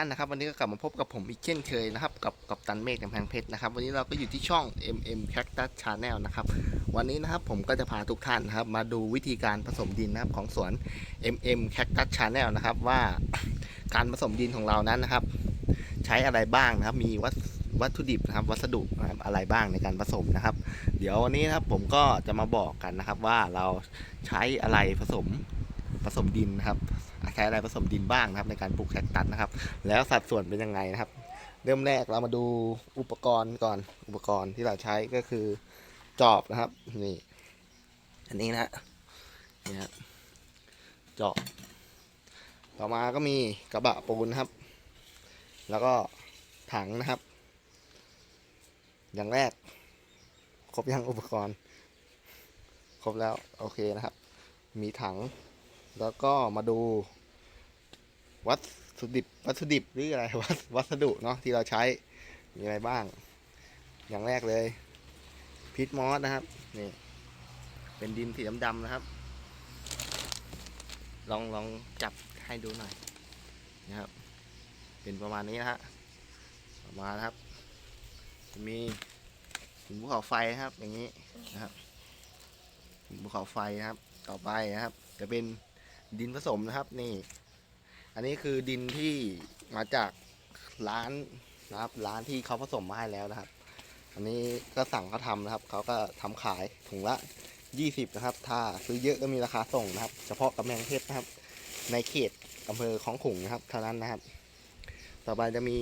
ท่านนะครับ วันนี้ก็กลับมาพบกับผมอีกเช่นเคยนะครับ กับกับตันเมฆกำแพงเพชรนะครับ วันนี้เราก็อยู่ที่ช่อง MM Cactus Channel นะครับ วันนี้นะครับผมก็จะพาทุกท่านนะครับ มาดูวิธีการผสมดินนะครับของสวน MM Cactus Channel นะครับ ว่าการผสมดินของเรานั้นนะครับ ใช้อะไรบ้างนะครับ มีวัตวัตถุดิบนะครับ วัสดุอะไรบ้างในการผสมนะครับ เดี๋ยววันนี้นะครับผมก็จะมาบอกกันนะครับว่าเราใช้อะไรผสมผสมดินนะครับ ใช้อะไรผสมดินบ้างนะครับในการปลูกแคคตัสนะครับ แล้วสัดส่วนเป็นยังไงนะครับ เริ่มแรกเรามาดูอุปกรณ์ก่อนอุปกรณ์ที่เราใช้ก็คือจอบนะครับนี่อันนี้นะฮะนี่ครับจอบ ต่อมาก็มีกระบะปูนครับ แล้วก็ถังนะครับ อย่างแรก ครบยังอุปกรณ์ ครบแล้ว โอเคนะครับ มีถัง แล้วก็มาดู วัตถุวัตถุหรืออะไรวัสวัสดุเนาะที่เราใช้มีอะไรบ้าง อย่างแรกเลยพิทมอสนะครับนี่เป็นดินสีดำๆนะครับ ลองลองจับให้ดูหน่อยนะครับ เป็นประมาณนี้นะฮะประมาณครับจะมีหินภูเขาไฟนะครับ อย่างนี้นะครับหินภูเขาไฟนะครับ ต่อไปนะครับ จะเป็น ดินผสมนะครับนี่ อันนี้คือดินที่มาจากร้านนะครับร้านที่เขาผสมมาให้แล้วนะครับ อันนี้ก็สั่งเขาทำนะครับเขาก็ทำขายถุงละ 20 นะครับ ถ้าซื้อเยอะก็มีราคาส่งนะครับ เฉพาะกำแพงเพชรนะครับ ในเขตอำเภอของขุงนะครับเท่านั้นนะครับ ต่อไปจะมี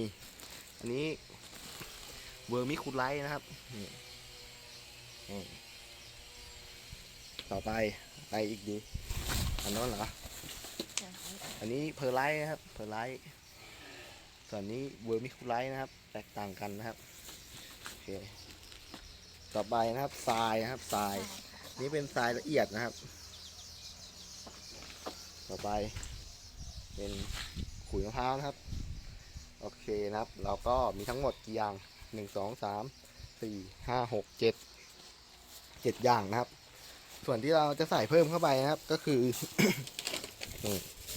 อันนี้เวอร์มิคูไลท์นะครับต่อไปอะไรอีกดีอันนั้นเหรอ อันนี้เพอร์ไลท์นะครับ เพอร์ไลท์ ส่วนนี้เวอร์มิคูไลท์นะครับ แตกต่างกันนะครับ โอเค ต่อไปนะครับทรายนะครับทราย นี่เป็นทรายละเอียดนะครับ ต่อไป เป็นขุยมะพร้าวนะครับ โอเคนะครับ เราก็มีทั้งหมดกี่อย่างหนึ่งสองสามสี่ห้าหกเจ็ดเจ็ดอย่างนะครับ ส่วนที่เราจะใส่เพิ่มเข้าไปนะครับ ก็คือ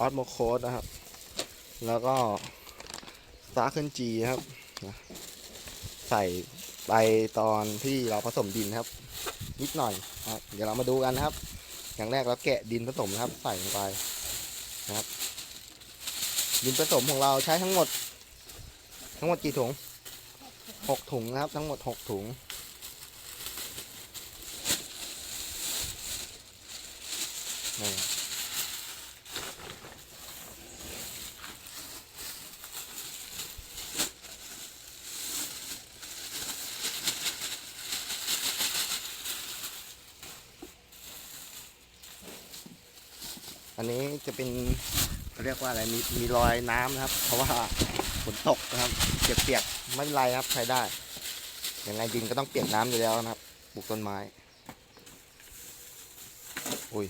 ออสโมโคสนะครับ แล้วก็สตาร์เคิลจีครับ ใส่ไปตอนที่เราผสมดินครับ นิดหน่อยครับเดี๋ยวเรามาดูกันนะครับ อย่างแรกเราแกะดินผสมนะครับ ใส่ลงไปนะครับ ดินผสมของเราใช้ทั้งหมด ทั้งหมดกี่ถุงหกถุงนะครับ ทั้งหมดหกถุงนี่ อันนี้จะเป็นเขาเรียกว่า อะไรมีมีรอยน้ำนะครับ เพราะว่าฝนตกนะครับเปียกๆไม่เป็นไรครับใช้ได้ยังไงดินก็ต้องเปียกน้ำอยู่แล้วนะครับปลูกต้นไม้อุ้ย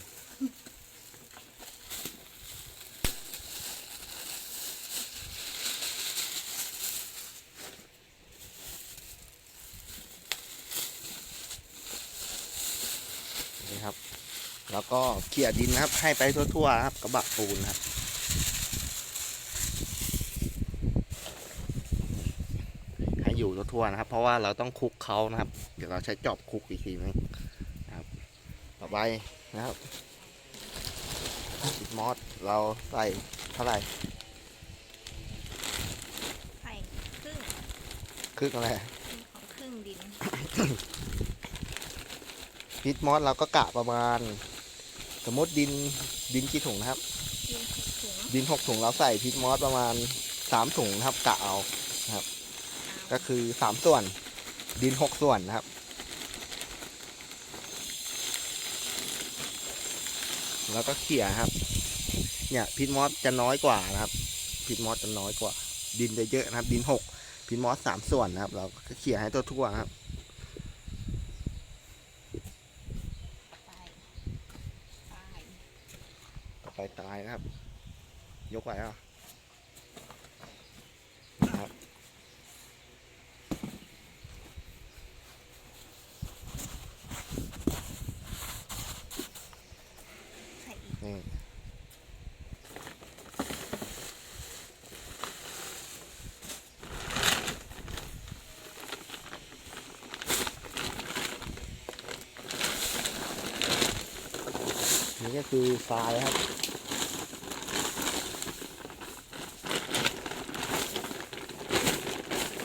นี่ครับ แล้วก็เขี่ยดินนะครับ ให้ไปทั่วๆครับกระบะปูนนะครับ ให้อยู่ ทั่วๆนะครับ เพราะว่าเราต้องคลุกเขานะครับ เดี๋ยวเราใช้จอบคลุกอีกทีนึงนะครับ ต่อไปนะครับอิดมอสเราใส่เท่าไหร่ใส่ครึ่งครึ่งอะไรของครึ่งดินพิทมอสเราก็กะประมาณ สมมติดินดินกี่ถุงนะครับ ดินถุงดินหกถุงเราใส่พิทมอสประมาณสามถุงนะครับกะเอา ก็คือสามส่วนดินหกส่วนนะครับ แล้วก็เขี่ยครับ เนี่ยพิทมอสจะน้อยกว่านะครับพิทมอสจะน้อยกว่า ดินจะเยอะนะครับ ดินหกพิทมอสสามส่วนนะครับ เราก็เขี่ยให้ทั่วครับ ไปไป ต่อไปตายนะครับ ยกไหวอะนะครับ ใส่อีก นี่ นี่ ก็คือทรายครับ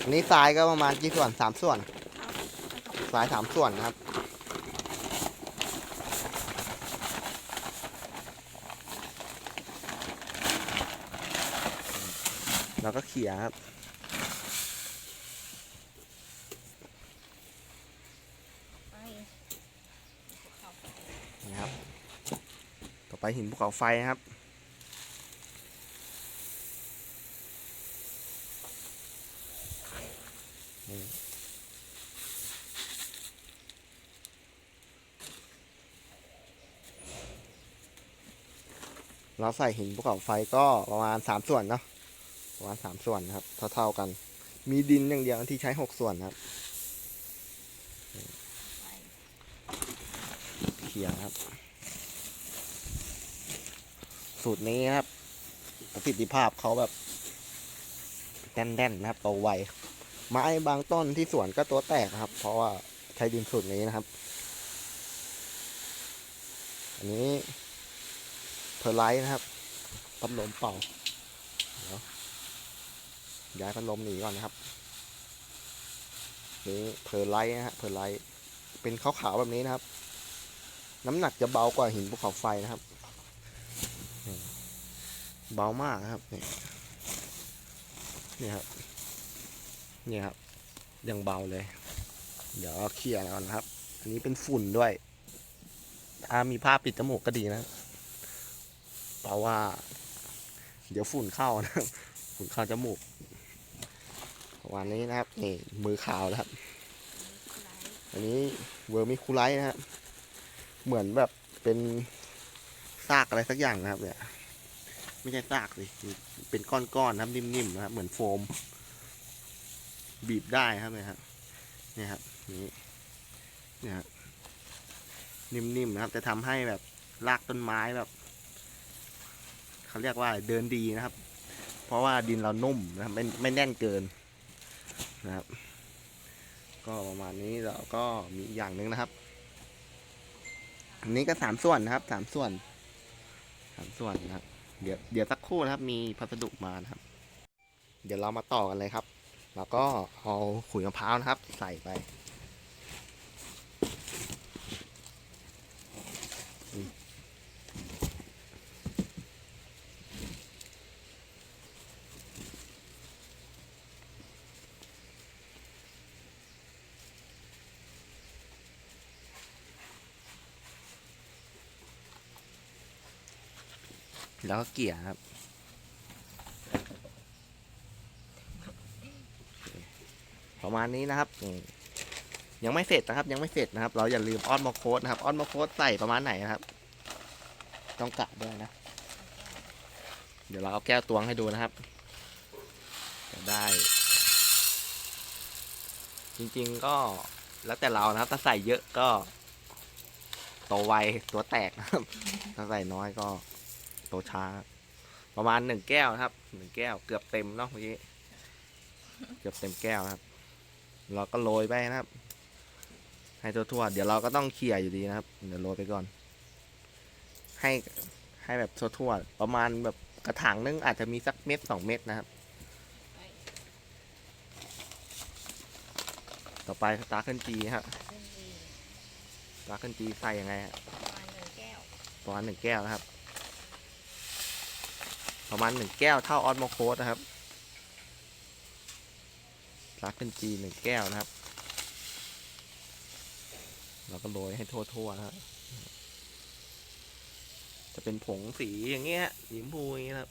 อันนี้ทรายก็ประมาณกี่ส่วนสามส่วนเอาทรายสามส่วนนะครับแล้วก็เขี่ยครับ ไปภูเขาไฟ นะครับ ต่อ ไปหินภูเขาไฟนะครับ เราใส่หินภูเขาไฟก็ประมาณสามส่วนเนาะประมาณสามส่วนนะครับ เท่าๆกัน มีดินอย่างเดียวที่ใช้หกส่วนนะครับ ไฟ เขียครับ สูตรนี้นะครับ ประสิทธิภาพเขาแบบแน่นๆนะครับโตไวไม้บางต้นที่สวนก็ตัวแตกนะครับ เพราะว่าใช้ดินสูตรนี้นะครับ อันนี้เพอร์ไลท์นะครับพัดลมเป่าเดี๋ยวย้ายพัดลมหนีก่อนนะครับนี่เพอร์ไลท์นะฮะเพอร์ไลท์เป็นขาวๆแบบนี้นะครับ น้ำหนักจะเบากว่าหินภูเขาไฟนะครับ เบามากครับ นี่นี่ครับนี่ครับยังเบาเลย เดี๋ยวเคลียร์ก่อนนะครับ อันนี้เป็นฝุ่นด้วยถ้ามีผ้าปิดจมูกก็ดีนะ เพราะว่า เดี๋ยวฝุ่นเข้านะฝุ่นเข้าจมูกวันนี้นะครับนี่มือขาวแล้วครับ อันนี้เวอร์มิคูไลท์นะครับ เหมือนแบบเป็นซากอะไรสักอย่างนะครับเนี่ย ไม่ใช่ซากสิเป็นก้อนๆนะครับนิ่มๆนะครับเหมือนโฟม บีบได้ครับเนี่ยครับเนี่ยครับนี่เนี่ยครับนิ่มๆนะครับ จะทำให้แบบรากต้นไม้แบบเขาเรียกว่าเดินดีนะครับ เพราะว่าดินเรานุ่มนะครับไม่ไม่แน่นเกินนะครับ ก็ประมาณนี้แล้วก็มีอย่างหนึ่งนะครับอันนี้ก็สามส่วนนะครับสามส่วนสามส่วนนะครับ เดี๋ยวเดี๋ยวสักครู่นะครับ มีพัสดุมานะครับ เดี๋ยวเรามาต่อกันเลยครับ แล้วก็เอาขุยมะพร้าวนะครับ ใส่ไป แล้วก็เกี่ยครับประมาณนี้นะครับยังไม่เสร็จนะครับ ยังไม่เสร็จนะครับ เราอย่าลืมออนมาโคดนะครับออนมาโคดใส่ประมาณไหนนะครับ ต้องกะด้วยนะ เดี๋ยวเราเอาแก้วตวงให้ดูนะครับจะได้ จริงๆก็แล้วแต่เรานะครับ ถ้าใส่เยอะก็โตไวตัวแตกนะครับ ถ้าใส่น้อยก็ โตช้า ประมาณหนึ่งแก้วนะครับหนึ่งแก้วเกือบเต็มเนาะเมื่อกี้เกือบเต็มแก้วนะครับ เราก็โรยไปนะครับ ให้ทั่วๆเดี๋ยวเราก็ต้องเขี่ยอยู่ดีนะครับ เดี๋ยวโรยไปก่อน ให้ให้แบบทั่วๆประมาณแบบกระถางนึงอาจจะมีสักเม็ดสองเม็ดนะครับไปต่อไปสตาร์เคิลจีครับขึ้นดีสตาร์เคิลจีใส่ยังไงฮะประมาณหนึ่งแก้วประมาณหนึ่งแก้วนะครับ ประมาณหนึ่งแก้วเท่าออสโมโคสนะครับสตาร์เคิลจีหนึ่งแก้วนะครับเราก็โรยให้ทั่วๆนะครับจะเป็นผงสีอย่างเงี้ยสีชมพูอย่างเงี้ยครับ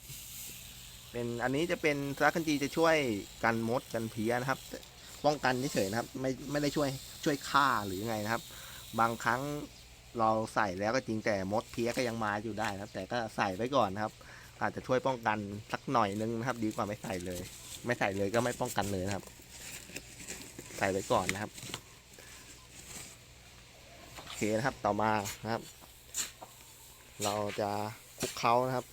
เป็นอันนี้จะเป็นสตาร์เคิลจีจะช่วยกันมดกันเพี้ยนะครับ ป้องกันเฉยๆนะครับ ไม่ไม่ได้ช่วยช่วยฆ่าหรือไงนะครับ บางครั้งเราใส่แล้วก็จริงแต่มดเพี้ยก็ยังมาอยู่ได้นะครับ แต่ก็ใส่ไว้ก่อนนะครับ อาจจะช่วยป้องกันสักหน่อยนึงนะครับ ดีกว่าไม่ใส่เลย ไม่ใส่เลยก็ไม่ป้องกันเลยนะครับ ใส่ไว้ก่อนนะครับโอเคนะครับต่อมานะครับ เราจะคลุกเคล้านะครับ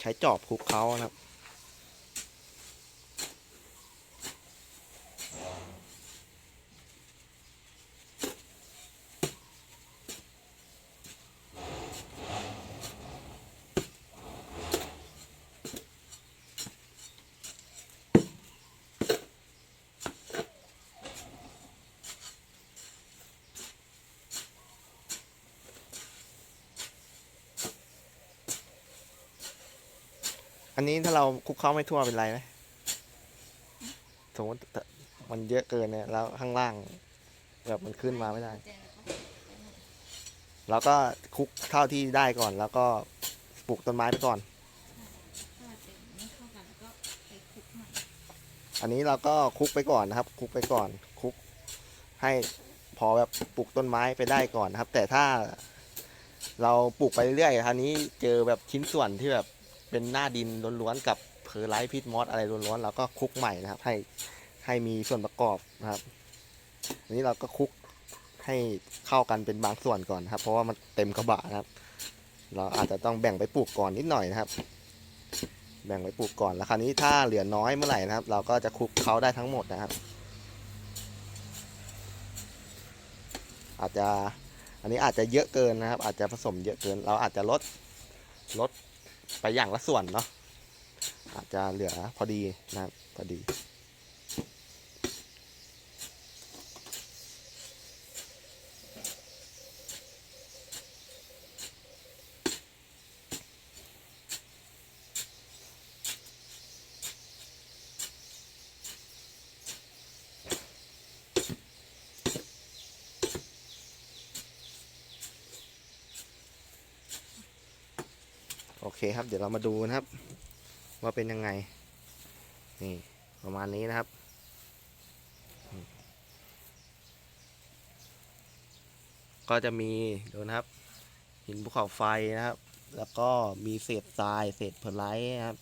ใช้จอบคลุกเคล้านะครับ อันนี้ถ้าเราคลุกเข้าไม่ทั่วเป็นไรไหมสมมติมันเยอะเกินเนี่ยแล้วข้างล่าง แบบมันขึ้นมาไม่ได้เจอแล้วก็คลุกเท่าที่ได้ก่อน แล้วก็ปลูกต้นไม้ไปก่อนอันแล้วก็ไปคลุกใหม่อันนี้เราก็คลุกไปก่อนนะครับคลุกไปก่อนคลุกให้พอแบบปลูกต้นไม้ไปได้ก่อนนะครับ แต่ถ้าเราปลูกไปเรื่อยๆคราวนี้เจอแบบชิ้นส่วนที่แบบ เป็นหน้าดินล้วนๆกับเพอร์ไลท์พิษมอสอะไรล้วนๆเราก็คลุกใหม่นะครับ ให้ให้มีส่วนประกอบนะครับอันนี้เราก็คลุกให้เข้ากันเป็นบางส่วนก่อนนะครับ เพราะว่ามันเต็มกระบะนะครับ เราอาจจะต้องแบ่งไปปลูกก่อนนิดหน่อยนะครับ แบ่งไว้ปลูกก่อนแล้วคราวนี้ถ้าเหลือน้อยเมื่อไหร่นะครับ เราก็จะคลุกเขาได้ทั้งหมดนะครับ อาจจะอันนี้อาจจะเยอะเกินนะครับ อาจจะผสมเยอะเกิน เราอาจจะลดลด ไปอย่างละส่วนเนาะอาจจะเหลือพอดีนะครับพอดี เคครับ เดี๋ยวเรามาดูนะครับ ว่าเป็นยังไง นี่ประมาณนี้นะครับ ก็จะมีดูนะครับ หินภูเขาไฟนะครับ แล้วก็มีเศษทรายเศษเพอร์ไลท์นะครับ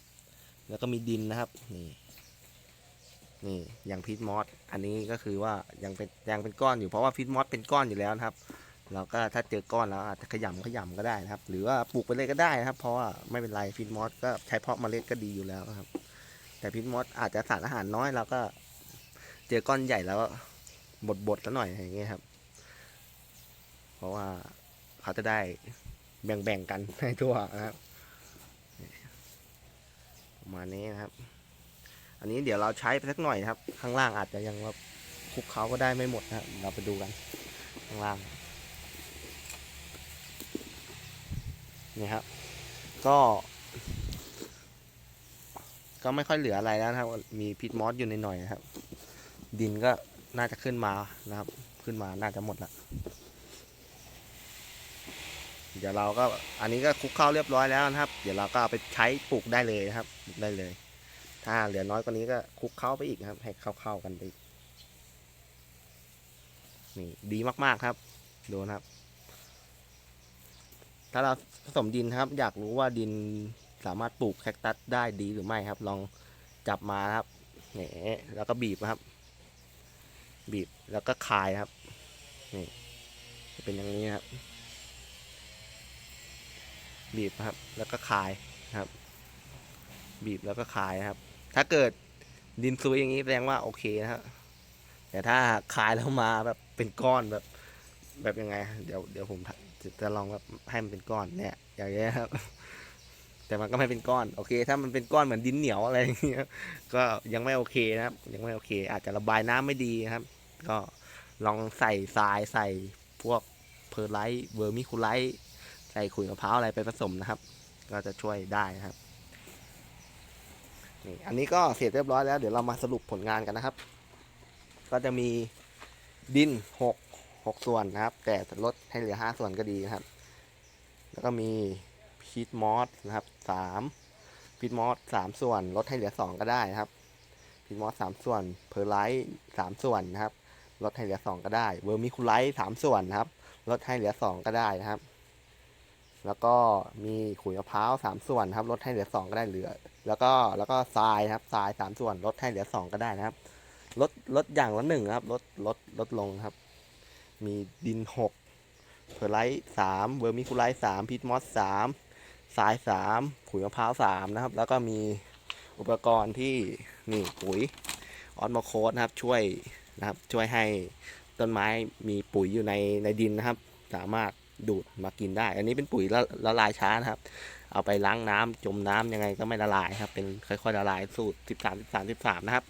แล้วก็มีดินนะครับ นี่นี่อย่างพีทมอสอันนี้ก็คือว่ายังเป็นยังเป็นก้อนอยู่เพราะว่าพีทมอสเป็นก้อนอยู่แล้วนะครับ เราก็ถ้าเจอก้อนแล้วอาจจะขยำขยำก็ได้นะครับ หรือว่าปลูกไปเลยก็ได้นะครับ เพราะว่าไม่เป็นไรพินมอสก็ใช้เพาะเมล็ดก็ดีอยู่แล้วครับ แต่พินมอสอาจจะสารอาหารน้อยเราก็เจอก้อนใหญ่แล้วบดบดๆแล้วหน่อยอย่างเงี้ยครับ เพราะว่าเขาจะได้แบ่งๆกันให้ทั่วนะครับประมาณนี้นะครับ อันนี้เดี๋ยวเราใช้ไปสักหน่อยครับ ข้างล่างอาจจะยังว่าคลุกเขาก็ได้ไม่หมดนะครับเราไปดูกันข้างล่าง นี่ครับ ก็ ก็ไม่ค่อยเหลืออะไรแล้วนะครับ มีพิษมอสอยู่ในหน่อยนะครับ ดินก็น่าจะขึ้นมานะครับ ขึ้นมาน่าจะหมดละเดี๋ยวเราก็อันนี้ก็คลุกเข้าเรียบร้อยแล้วนะครับ เดี๋ยวเราก็เอาไปใช้ปลูกได้เลยนะครับปลูกได้เลย ถ้าเหลือน้อยกว่านี้ก็คลุกเข้าไปอีกครับ ให้เข้าๆกันไปอีนี่ดีมากๆครับ ดูนะครับ ถ้าเราผสมดินครับ อยากรู้ว่าดินสามารถปลูกแคคตัสได้ดีหรือไม่ครับ ลองจับมาครับแหนแล้วก็บีบนะครับ บีบแล้วก็คายครับนี่จะเป็นอย่างนี้ครับ บีบครับ แล้วก็คายครับ บีบแล้วก็คายครับ ถ้าเกิดดินซุยอย่างนี้แสดงว่าโอเคนะครับแต่ถ้าคายแล้วมาแบบเป็นก้อนแบบ แบบยังไง เดี๋ยวเดี๋ยวผม จะลองแบบให้มันเป็นก้อนเนี่ยอย่างเงี้ยครับ แต่มันก็ไม่เป็นก้อน โอเค ถ้ามันเป็นก้อนเหมือนดินเหนียวอะไรอย่างเงี้ยก็ยังไม่โอเคนะครับ ยังไม่โอเค อาจจะระบายน้ำไม่ดีครับ ก็ลองใส่ทรายใส่พวกเพอร์ไลท์เวอร์มิคูไลท์ใส่ขุยมะพร้าวอะไรไปผสมนะครับ ก็จะช่วยได้นะครับนี่อันนี้ก็เสร็จเรียบร้อยแล้ว เดี๋ยวเรามาสรุปผลงานกันนะครับ ก็จะมีดินหก หกส่วนนะครับ แต่ลดให้เหลือห้าส่วนก็ดีนะครับ แล้วก็มีพีทมอสนะครับสามพีทมอสสามส่วนลดให้เหลือสองก็ได้นะครับพีทมอสสามส่วนเพอร์ไลท์สามส่วนนะครับ ลดให้เหลือสองก็ได้เวอร์มิคูไลท์สามส่วนนะครับ ลดให้เหลือสองก็ได้นะครับ แล้วก็มีขุยมะพร้าวสามส่วนครับ ลดให้เหลือสองก็ได้เหลือ แล้วก็แล้วก็ทรายนะครับทรายสามส่วน ลดให้เหลือสองก็ได้นะครับลดลดอย่างละหนึ่งครับ ลดลดลดลงครับ มีดินหกเพอร์ไลท์สามเวอร์มิคูไลท์สามพิทมอสสามทรายสามขุยมะพร้าวสามนะครับ แล้วก็มีอุปกรณ์ที่นี่ปุ๋ยออสโมโคสนะครับช่วยนะครับช่วยให้ต้นไม้มีปุ๋ยอยู่ในในดินนะครับ สามารถดูดมากินได้ อันนี้เป็นปุ๋ยละละลายช้านะครับ เอาไปล้างน้ำจมน้ำยังไงก็ไม่ละลายครับ เป็นค่อยๆละลายสูตร 13 13 13 นะครับ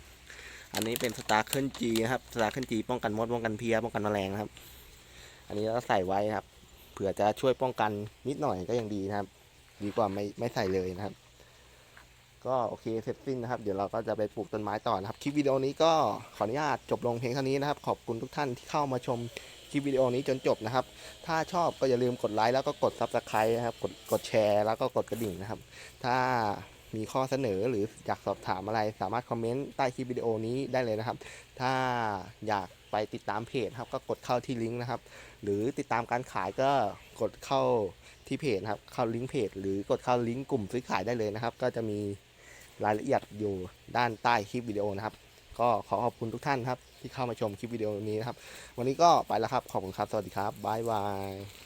อันนี้เป็นสตาร์เคิลจีนะครับสตาร์เคิลจีป้องกันมดป้องกันเพี้ยป้องกันแมลงครับ อันนี้เราใส่ไว้ครับ เผื่อจะช่วยป้องกันนิดหน่อยก็ยังดีนะครับ ดีกว่าไม่ไม่ใส่เลยนะครับ ก็โอเคเสร็จสิ้นนะครับ เดี๋ยวเราก็จะไปปลูกต้นไม้ต่อนะครับคลิปวิดีโอนี้ก็ขออนุญาตจบลงเพียงเท่านี้นะครับ ขอบคุณทุกท่านที่เข้ามาชมคลิปวิดีโอนี้จนจบนะครับ ถ้าชอบก็อย่าลืมกดไลค์แล้วก็กด Subscribe นะครับ กดกดแชร์แล้วก็กดกระดิ่งนะครับ ถ้า มีข้อเสนอหรืออยากสอบถามอะไรสามารถคอมเมนต์ใต้คลิปวิดีโอนี้ได้เลยนะครับ ถ้าอยากไปติดตามเพจครับก็กดเข้าที่ลิงก์นะครับ หรือติดตามการขายก็กดเข้าที่เพจครับ เข้าลิงก์เพจหรือกดเข้าลิงก์กลุ่มซื้อขายได้เลยนะครับ ก็จะมีรายละเอียดอยู่ด้านใต้คลิปวิดีโอนะครับ ก็ขอขอบคุณทุกท่านครับที่เข้ามาชมคลิปวิดีโอนี้นะครับ วันนี้ก็ไปแล้วครับ ขอบคุณครับ สวัสดีครับบ๊ายบาย